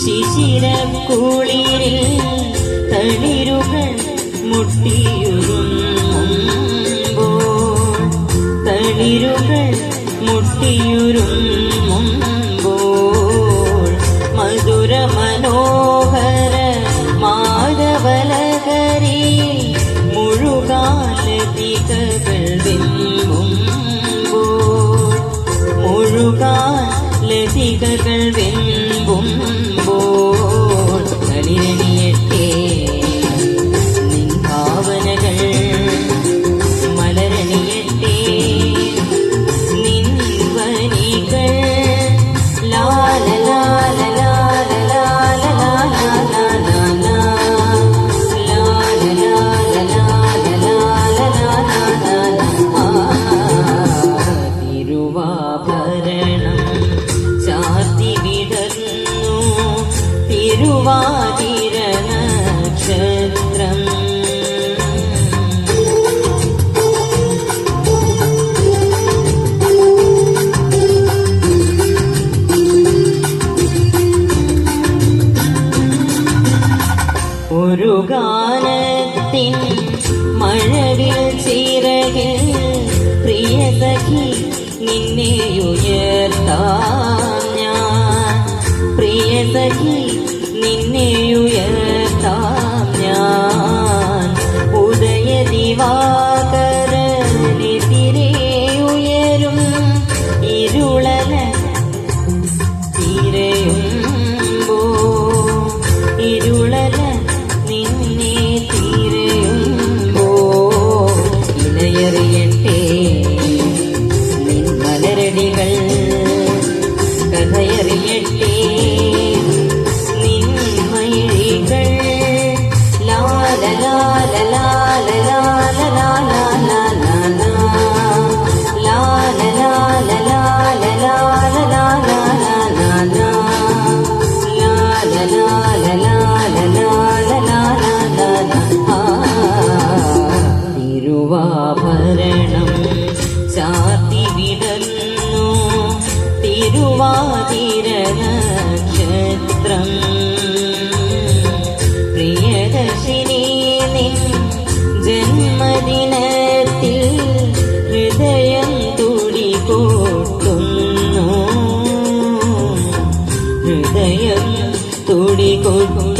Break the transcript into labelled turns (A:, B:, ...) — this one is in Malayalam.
A: ശിശിരം കുളിരിൽ തളിരുകൾ മുട്ടിയുരുമ്പോൾ തളിരുകൾ മുട്ടിയുരുമ്പോൾ മധുര മനോഹര മാധവലകരി മുഴുകാലതികകൾ വെമ്പുമ്പോൾ മുഴുകാലതികകൾ വെമ്പും തിരുവാതിര നക്ഷത്രം ഒരു ഗാനത്തിൻ മഴവിൽ ചിറകിൽ പ്രിയ സഖി നിന്നെ ഉയർത്താം ഞാൻ. പ്രിയ വാതിരനക്ഷത്രം പ്രിയദർശിനി നിൻ ജന്മദിനത്തിൽ ഹൃദയം തുടികൊട്ടുന്നു. ഹൃദയം തുടികൊട്ടുന്നു.